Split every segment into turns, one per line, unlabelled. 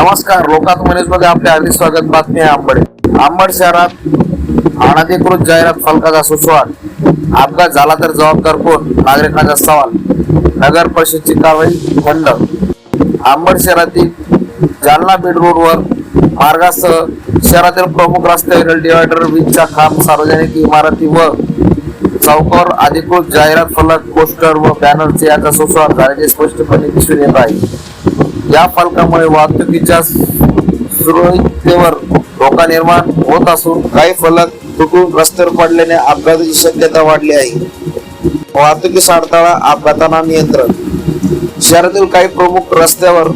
नमस्कार लोकात मनीषमध्ये आपले हार्दिक स्वागत बातमी आहे आंबड. आंबड शहरात अनधिकृत जाहिरात फलकाचा सुसवाट अपघात झाला तर जबाबदार कोण? नागरिकांचा सवाल. नगर परिषदची कारवाई बंद आंबड शहरातील जालना बीड रोडवर मार्गासह शहरातील प्रमुख रस्त्यावरील डिवायडर वीजचा खांब सार्वजनिक इमारती व चौकावर अधिकृत जाहिरात फलक पोस्टर व बॅनरचे याचा सुसवार झाल्याचे स्पष्टपणे दिसून येत आहे. या फलकामुळे वाहतुकीच्या सुरळीतेवर धोका निर्माण होत असून काही फलक तुटून रस्त्यावर पडल्याने अपघाताची शक्यता वाढली आहे. वाहतुकीस अडथळा अपघातांना नियंत्रण. शहरातील काही प्रमुख रस्त्यावर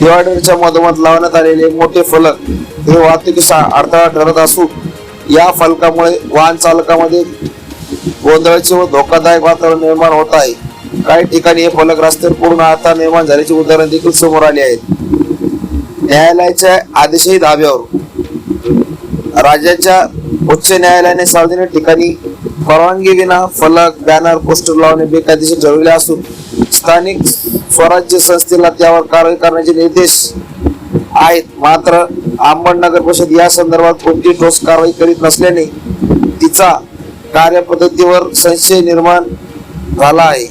डिवायडरच्या मधोमध लावण्यात आलेले मोठे फलक हे वाहतुकीस अडथळा ठरत असून या फलकामुळे वाहन चालकामध्ये गोंधळाचे व धोकादायक वातावरण निर्माण होत आहे. काही ठिकाणी हे फलक रस्त्यावर पूर्ण आता निर्माण झाल्याची उदाहरण देखील समोर आली आहेत. न्यायालयाच्या आदेशही धाब्यावर. राज्याच्या उच्च न्यायालयाने सार्वजनिक ठिकाणी परवानगी विना फलक बॅनर पोस्टर लावणे बेकायदेशीर ठरवले असून स्थानिक स्वराज्य संस्थेला त्यावर कारवाई करण्याचे निर्देश आहेत. मात्र अहमदनगर परिषद या संदर्भात कोणती ठोस कारवाई करीत नसल्याने तिचा कार्यपद्धतीवर संशय निर्माण झाला आहे.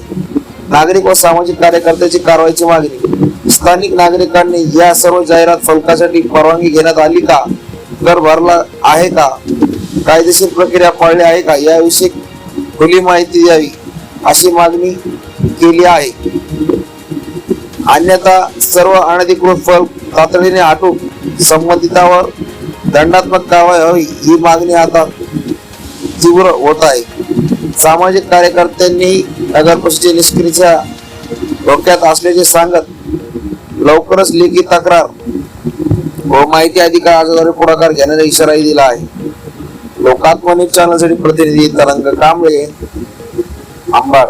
नागरिक व सामाजिक कार्यकर्त्याची कारवाईची मागणी. स्थानिक नागरिकांनी या सर्व जाहिरात फलकासाठी परवानगी घेण्यात आली का? कर भरला आहे का? कायदेशीर प्रक्रिया पाळली आहे का? याविषयी खुली माहिती द्यावी अशी मागणी केली आहे. अन्यथा सर्व अनधिकृत फल तातडीने आटून संबंधितावर दंडात्मक कारवाई व्हावी ही मागणी आता तीव्र होत आहे. सामाजिक कार्यकर्त्यांनी नगरपरिषदे निष्क्रियचा धोक्यात असल्याचे सांगत लवकरच लेखी तक्रार व माहिती अधिकार अर्जाद्वारे पुढाकार घेण्याचा इशाराही दिला आहे. लोकात्मा न्यूज चॅनलसाठी प्रतिनिधी तरंग कांबळे आंबाड